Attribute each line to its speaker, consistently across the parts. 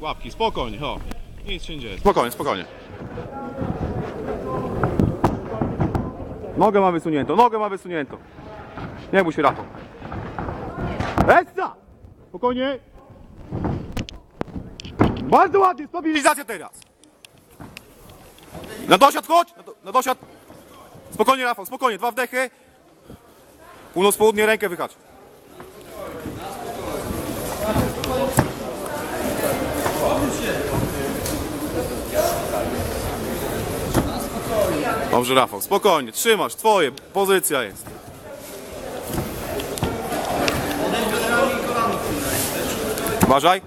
Speaker 1: Łapki, spokojnie, ho. Nic się nie dzieje. Spokojnie, spokojnie. Nogę ma wysuniętą, nogę ma wysuniętą. Nie bój się, Rafał. Essa! Spokojnie. Bardzo ładnie, stabilizacja teraz. Na dosiad chodź, na, do, na dosiad. Spokojnie, Rafał, spokojnie, dwa wdechy. Północ, południe, rękę wychacz. Dobrze, Rafał, spokojnie, trzymasz, twoje, pozycja jest. Uważaj.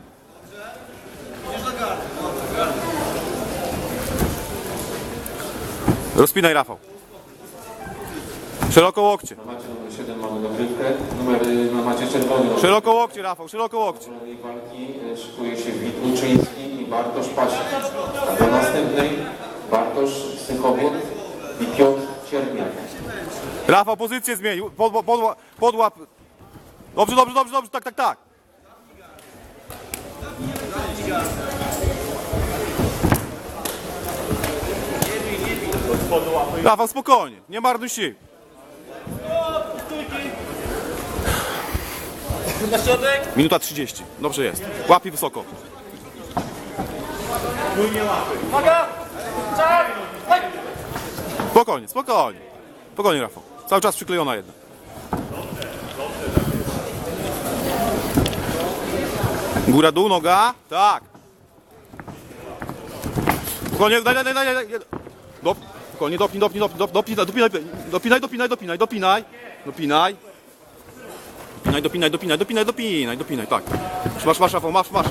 Speaker 1: Rozpinaj, Rafał. Szeroko łokcie.
Speaker 2: Na macie numer 7 mamy dogrywkę, numer na macie czerwony
Speaker 1: Szeroko łokcie, Rafał, szeroko łokcie.
Speaker 2: walki szykuje się Wit Łuczyński i Bartosz Pasik. A do następnej Bartosz Sychowiec i Piotr Cierniak.
Speaker 1: Rafał, pozycję zmienił. Pod, podła, podłap. Dobrze, dobrze, dobrze, dobrze, tak, tak, tak. Rafał, spokojnie, nie marnuj sił.
Speaker 3: Na środek.
Speaker 1: Minuta 30, dobrze jest. Łapie wysoko.
Speaker 3: Uwaga! Czas!
Speaker 1: Spokojnie, spokojnie. Spokojnie, Rafał. Cały czas przyklejona jedna. Góra, dół, noga. Tak. Spokojnie, daj, daj, daj, daj, daj. Dop, spokojnie, dopnij, dopnij, dopnij, dopnij, dopinaj, dopinaj, dopinaj, dopinaj, dopinaj, dopinaj. Dopinaj, dopinaj, dopinaj, dopinaj, dopinaj, dopinaj, tak. Masz, masz, Rafał, masz, masz.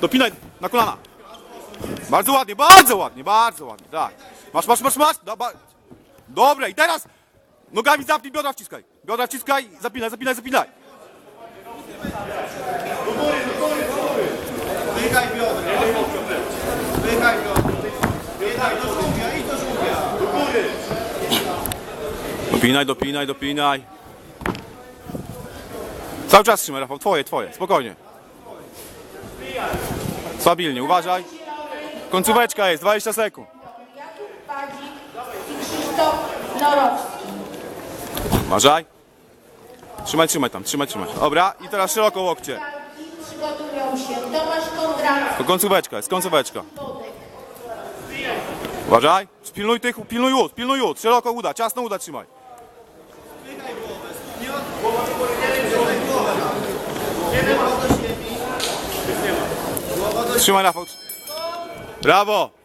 Speaker 1: Dopinaj, na kolana. Bardzo ładnie, bardzo ładnie, bardzo ładnie, tak. Masz, masz, masz, masz. Dobra, Dobre, i teraz nogami zapnij, biodra wciskaj. Biodra wciskaj, zapinaj, zapinaj, zapinaj.
Speaker 4: Wychaj biodra. Wychaj biodra. Wychaj do żółwia i do żółwia.
Speaker 1: Dopinaj, dopinaj, dopinaj. Cały czas trzymaj, Rafał, twoje, twoje, spokojnie. Stabilnie, uważaj. Końcóweczka jest, 20 sekund.
Speaker 5: Krzysztof Norowski.
Speaker 1: Uważaj. Trzymaj, trzymaj tam, trzymaj, trzymaj. Dobra, i teraz szeroko łokcie.
Speaker 5: Przygotują się Tomasz Kondracki,
Speaker 1: To końcóweczka jest, końcóweczka. Uważaj. Pilnuj tych, pilnuj łód, pilnuj łód. Szeroko uda, ciasno uda trzymaj. Trzymaj Rafał. Brawo.